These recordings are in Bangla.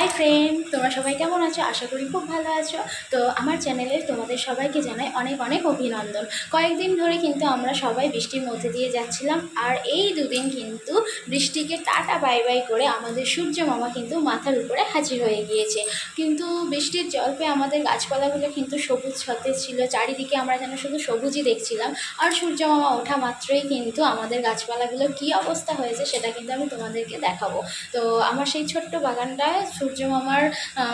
হাই ফ্রেন্ড, তোমরা সবাই কেমন আছো? আশা করি খুব ভালো আছো। তো আমার চ্যানেলে তোমাদের সবাইকে জানাই অনেক অনেক অভিনন্দন। কয়েকদিন ধরে কিন্তু আমরা সবাই বৃষ্টির মধ্যে দিয়ে যাচ্ছিলাম, আর এই দুদিন কিন্তু বৃষ্টিকে টাটা বাই বাই করে আমাদের সূর্য মামা কিন্তু মাথার উপরে হাজির হয়ে গিয়েছে। কিন্তু বৃষ্টির জল পেয়ে আমাদের গাছপালাগুলো কিন্তু সবুজ সতেজ ছিল, চারিদিকে আমরা যেন শুধু সবুজই দেখছিলাম। আর সূর্য মামা ওঠা মাত্রই কিন্তু আমাদের গাছপালাগুলো কী অবস্থা হয়েছে সেটা কিন্তু আমি তোমাদেরকে দেখাবো। তো আমার সেই ছোট্ট বাগানটায় সূর্য মামার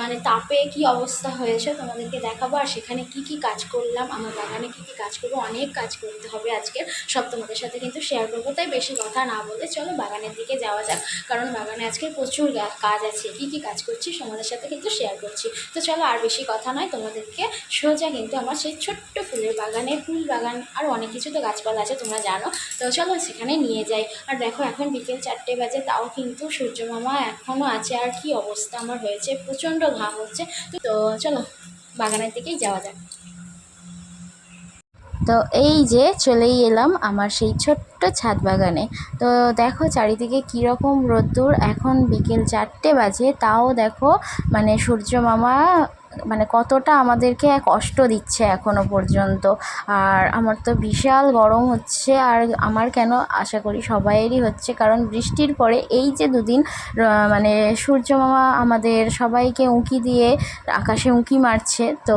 মানে তাপে কি অবস্থা হয়েছে তোমাদেরকে দেখাবো। আর সেখানে কি কি কাজ করলাম, আমার বাগানে কি কি কাজ করব, অনেক কাজ করতে হবে আজকে। সব তোমাদের সাথে কিন্তু শেয়ার করব, তাই বেশি কথা না বলে চলো বাগানের দিকে যাওয়া যাক। কারণ বাগানে আজকে প্রচুর কাজ আছে, কি কি কাজ করছি তোমাদের সাথে কিন্তু শেয়ার করছি। তো চলো আর বেশি কথা নয়, তোমাদেরকে সোজা কিন্তু আমার সেই ছোট্ট ফুলের বাগানে, ফুল বাগান, আর অনেক কিছু তো গাছপালা আছে, তোমরা জানো। তো চলো সেখানে নিয়ে যাই। আর দেখো এখন বিকেল চারটে বাজে, তাও কিন্তু সূর্য মামা এখনও আছে, আর কি অবস্থা আমার হয়েছে, প্রচণ্ড ঘাম হচ্ছে। তো- চলো, বাগানের দিকেই যাওয়া যাক। তো এই যে চলেই এলাম আমার সেই ছোট্ট ছাদ বাগানে। তো দেখো চারিদিকে কীরকম রোদ্দুর, এখন বিকেল চারটে বাজে, তাও দেখো মানে সূর্য মামা মানে কতটা আমাদেরকে কষ্ট দিচ্ছে এখনও পর্যন্ত। আর আমার তো বিশাল গরম হচ্ছে, আর আমার কেন আশা করি সবাইয়েরই হচ্ছে, কারণ বৃষ্টির পরে এই যে দুদিন মানে সূর্য মামা আমাদের সবাইকে উঁকি দিয়ে আকাশে উঁকি মারছে, তো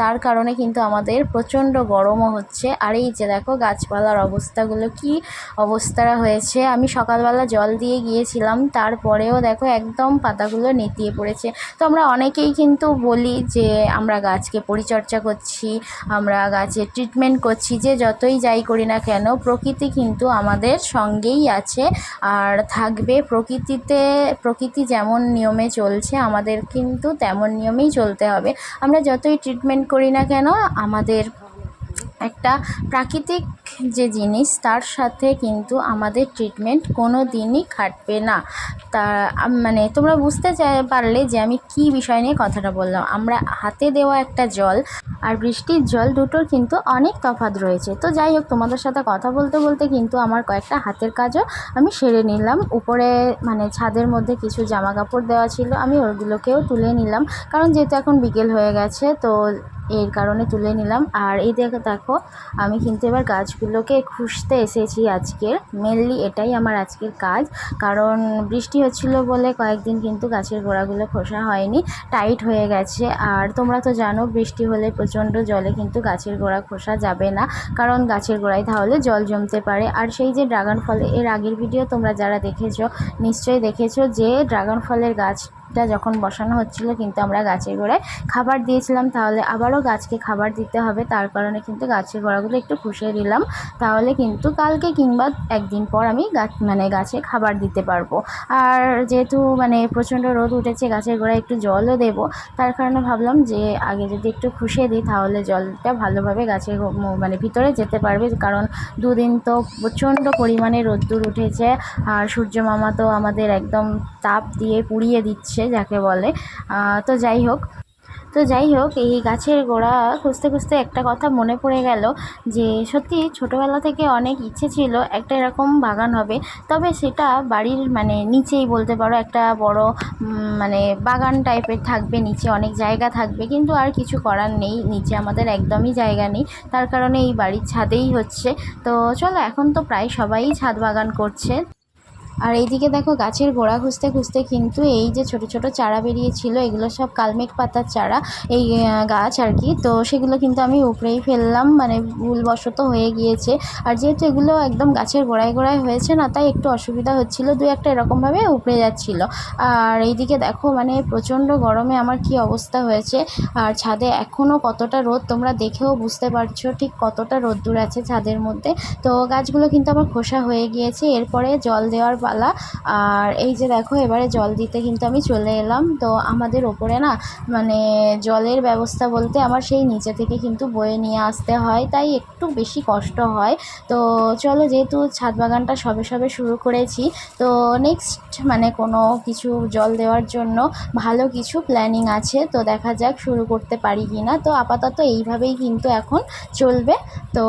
তার কারণে কিন্তু আমাদের প্রচণ্ড গরমও হচ্ছে। আর এই যে দেখো গাছপালার অবস্থাগুলো, কি অবস্থা হয়েছে। আমি সকালবেলা জল দিয়ে গিয়েছিলাম, তারপরেও দেখো একদম পাতাগুলো নেতিয়ে পড়েছে। তো আমরা অনেকেই কিন্তু বলি যে আমরা গাছকে পরিচর্যা করছি, আমরা গাছের ট্রিটমেন্ট করছি, যে যতই যাই করি না কেন, প্রকৃতি কিন্তু আমাদের সঙ্গেই আছে আর থাকবে। প্রকৃতিতে, প্রকৃতি যেমন নিয়মে চলছে, আমাদের কিন্তু তেমন নিয়মেই চলতে হবে। আমরা যতই ট্রিটমেন্ট করি না কেন, আমাদের একটা প্রাকৃতিক যে জিনিস, তার সাথে কিন্তু আমাদের ট্রিটমেন্ট কোনো দিনই খাটবে না। তা মানে তোমরা বুঝতে পারলে যে আমি কি বিষয় নিয়ে কথাটা বললাম। আমরা হাতে দেওয়া একটা জল আর বৃষ্টির জল দুটোর কিন্তু অনেক তফাৎ রয়েছে। তো যাই হোক, তোমাদের সাথে কথা বলতে বলতে কিন্তু আমার কয়েকটা হাতের কাজও আমি সেরে নিলাম। উপরে মানে ছাদের মধ্যে কিছু জামা কাপড় দেওয়া ছিল, আমি ওগুলোকেও তুলে নিলাম। কারণ যেহেতু এখন বিকেল হয়ে গেছে, তো এর কারণে তুলে নিলাম। আর এই দেখো দেখো, আমি কিন্তু এবার গাছগুলোকে খুঁজতে এসেছি আজকের মেনলি এটাই আমার আজকের কাজ। কারণ বৃষ্টি হচ্ছিল বলে কয়েকদিন কিন্তু গাছের গোড়াগুলো খোসা হয়নি টাইট হয়ে গেছে। আর তোমরা তো জানো, বৃষ্টি হলে প্রচণ্ড জলে কিন্তু গাছের গোড়া খোসা যাবে না। কারণ গাছের গোড়ায় তাহলে জল জমতে পারে। আর সেই যে ড্রাগন ফল, এর আগের ভিডিও তোমরা যারা দেখেছ, নিশ্চয়ই দেখেছ যে ড্রাগন ফলের গাছটা যখন বসানো হচ্ছিল কিন্তু আমরা গাছের গোড়ায় খাবার দিয়েছিলাম, তাহলে আবারও গাছকে খাবার দিতে হবে। তার কারণে কিন্তু গাছের গোড়াগুলো একটু খুশিয়ে দিলাম। তাহলে কিন্তু কালকে কিংবা একদিন পর আমি গাছ মানে গাছে খাবার দিতে পারব। আর যেহেতু মানে প্রচণ্ড রোদ উঠেছে, গাছের গোড়ায় একটু জলও দেবো, তার কারণে ভাবলাম যে আগে যদি একটু খুশিয়ে দিই, তাহলে জলটা ভালোভাবে গাছের মানে ভিতরে যেতে পারবে। কারণ দুদিন তো প্রচণ্ড পরিমাণে রোদ্দুর উঠেছে, আর সূর্য মামা তো আমাদের একদম তাপ দিয়ে পুড়িয়ে দিচ্ছে। যাকে বলে। তো যাই হোক, তো যাই হোক, এই গাছের গোড়া খুঁজতে খুঁজতে একটা কথা মনে পড়ে গেল যে, সত্যি ছোটোবেলা থেকে অনেক ইচ্ছে ছিল একটা এরকম বাগান হবে। তবে সেটা বাড়ির মানে নিচেই বলতে পারো, একটা বড় মানে বাগান টাইপের থাকবে, নিচে অনেক জায়গা থাকবে। কিন্তু আর কিছু করার নেই, নিচে আমাদের একদমই জায়গা নেই। তার কারণে এই বাড়ির ছাদেই হচ্ছে। তো চলো, এখন তো প্রায় সবাই ছাদ বাগান করছে। আর এইদিকে দেখো গাছের গোড়া খুঁজতে খুঁজতে কিন্তু এই যে ছোট ছোট চারা বেরিয়েছিল, এগুলো সব কালমেঘ পাতার চারা, এই গাছ আর কি। তো সেগুলো কিন্তু আমি উপরেই ফেললাম মানে ভুলবশত হয়ে গিয়েছে। আর যেহেতু এগুলো একদম গাছের গোড়ায় গোড়ায় হয়েছে না, তাই একটু অসুবিধা হচ্ছিল, দু একটা এরকমভাবে উপড়ে যাচ্ছিল। আর এইদিকে দেখো মানে প্রচণ্ড গরমে আমার কি অবস্থা হয়েছে। আর ছাদে এখনও কতটা রোদ তোমরা দেখেও বুঝতে পারছ, ঠিক কতটা রোদ্দুর আছে ছাদের মধ্যে। তো গাছগুলো কিন্তু আমার খোসা হয়ে গিয়েছে, এরপরে জল দেওয়ার পালা। আর এই যে দেখো, এবারে জল দিতে কিন্তু আমি চলে এলাম। তো আমাদের ওপরে না মানে জলের ব্যবস্থা বলতে আমার সেই নিচে থেকে কিন্তু বয়ে নিয়ে আসতে হয়, তাই একটু বেশি কষ্ট হয়। তো চলো, যেহেতু ছাদ বাগানটা সবে সবে শুরু করেছি, তো নেক্সট মানে কোনো কিছু জল দেওয়ার জন্য ভালো কিছু প্ল্যানিং আছে। তো দেখা যাক শুরু করতে পারি কি না তো আপাতত এইভাবেই কিন্তু এখন চলবে। তো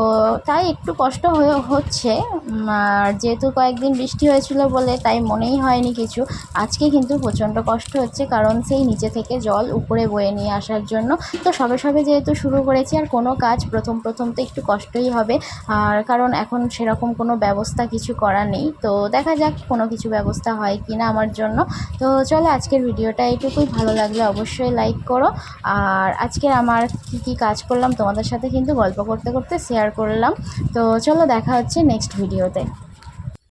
তাই একটু কষ্ট হয়ে হচ্ছে। আর যেহেতু কয়েকদিন বৃষ্টি হয়েছিল বলে তাই মনেই হয়নি কিছু। আজকে কিন্তু প্রচণ্ড কষ্ট হচ্ছে কারণ সেই নিচে থেকে জল উপরে বয়ে নিয়ে আসার জন্য। তো সবে সবে যেহেতু শুরু করেছি আর কোনো কাজ প্রথম প্রথম তো একটু কষ্টই হবে। আর কারণ এখন সেরকম কোনো ব্যবস্থা কিছু করা নেই। তো দেখা যাক কোনো কিছু ব্যবস্থা হয় কি না আমার জন্য। তো চলো আজকের ভিডিওটা এইটুকুই ভালো লাগলে অবশ্যই লাইক করো। আর আজকে আমার কি কি কাজ করলাম তোমাদের সাথে কিন্তু গল্প করতে করতে শেয়ার করলাম। তো চলো দেখা হচ্ছে নেক্সট ভিডিওতে